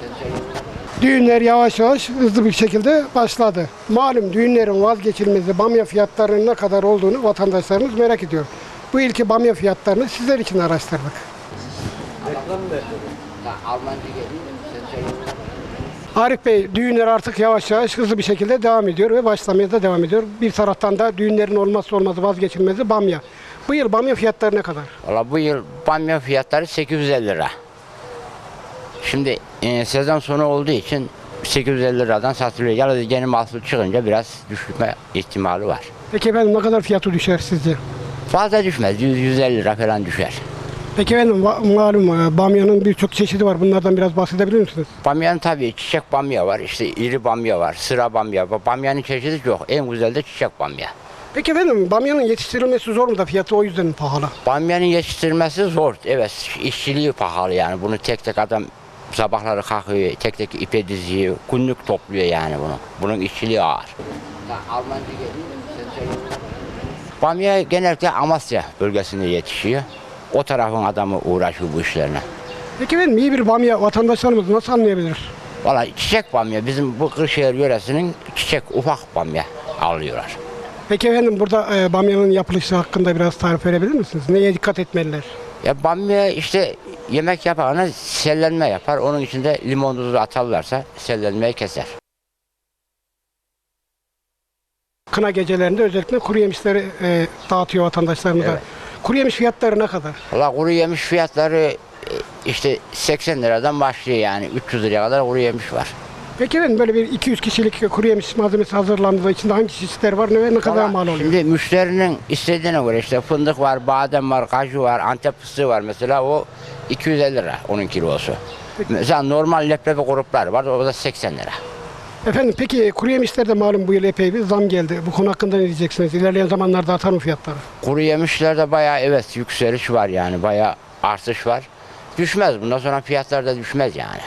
Sen söyle. Düğünler yavaş yavaş hızlı bir şekilde başladı. Malum düğünlerin vazgeçilmezi bamya fiyatlarının ne kadar olduğunu vatandaşlarımız merak ediyor. Bu ilki bamya fiyatlarını sizler için araştırdık. Sen söyle. Arif Bey, düğünler artık yavaş yavaş hızlı bir şekilde devam ediyor ve başlamaya da devam ediyor. Bir taraftan da düğünlerin olmazsa olmazı vazgeçilmezi bamya. Bu yıl bamya fiyatları ne kadar? Valla bu yıl bamya fiyatları 850 lira. Şimdi e, sezon sonu olduğu için 850 liradan satılıyor. Yalnız yeni mahsul çıkınca biraz düşme ihtimali var. Peki efendim ne kadar fiyatı düşer sizce? Fazla düşmez. 100-150 lira falan düşer. Peki efendim va- malum e, bamyanın birçok çeşidi var. Bunlardan biraz bahsedebilir misiniz? Bamyanın tabii çiçek bamya var. işte iri bamya var. Sıra bamya var. Bamyanın çeşidi çok. En güzel de çiçek bamya. Peki efendim bamyanın yetiştirilmesi zor mu da fiyatı o yüzden mi pahalı? Bamyanın yetiştirmesi zor. Evet işçiliği pahalı yani. Bunu tek tek adam sabahları kalkıyor, tek tek ipe diziyor, günlük topluyor yani bunu. Bunun işçiliği ağır. Bamya genellikle Amasya bölgesinde yetişiyor. O tarafın adamı uğraşıyor bu işlerine. Peki efendim iyi bir bamya vatandaşlarımız nasıl anlayabilir? Valla çiçek bamya bizim bu Kırşehir yöresinin çiçek ufak bamya alıyorlar. Peki efendim burada e, bamyanın yapılışı hakkında biraz tarif verebilir misiniz? Neye dikkat etmeliler? Ya bamya işte yemek yaparına sellenme yapar. Onun içinde limon tuzu atarlarsa sellenmeyi keser. Kına gecelerinde özellikle kuru yemişleri e, dağıtıyor vatandaşlarımıza. Evet. Kuru yemiş fiyatları ne kadar? Valla kuru yemiş fiyatları e, işte 80 liradan başlıyor yani 300 liraya kadar kuru yemiş var. Peki efendim böyle bir 200 kişilik kuru yemiş malzemesi hazırlandığında içinde hangi çeşitler var ne ve ne kadar Valla mal oluyor? Şimdi müşterinin istediğine göre işte fındık var, badem var, kaju var, antep fıstığı var mesela o 250 lira onun kilosu. Mesela normal leblebi gruplar var o da 80 lira. Efendim peki kuru yemişlerde malum bu yıl epey bir zam geldi. Bu konu hakkında ne diyeceksiniz? İlerleyen zamanlarda artar mı fiyatları? Kuru yemişlerde bayağı evet yükseliş var yani bayağı artış var. Düşmez bundan sonra fiyatlar da düşmez yani.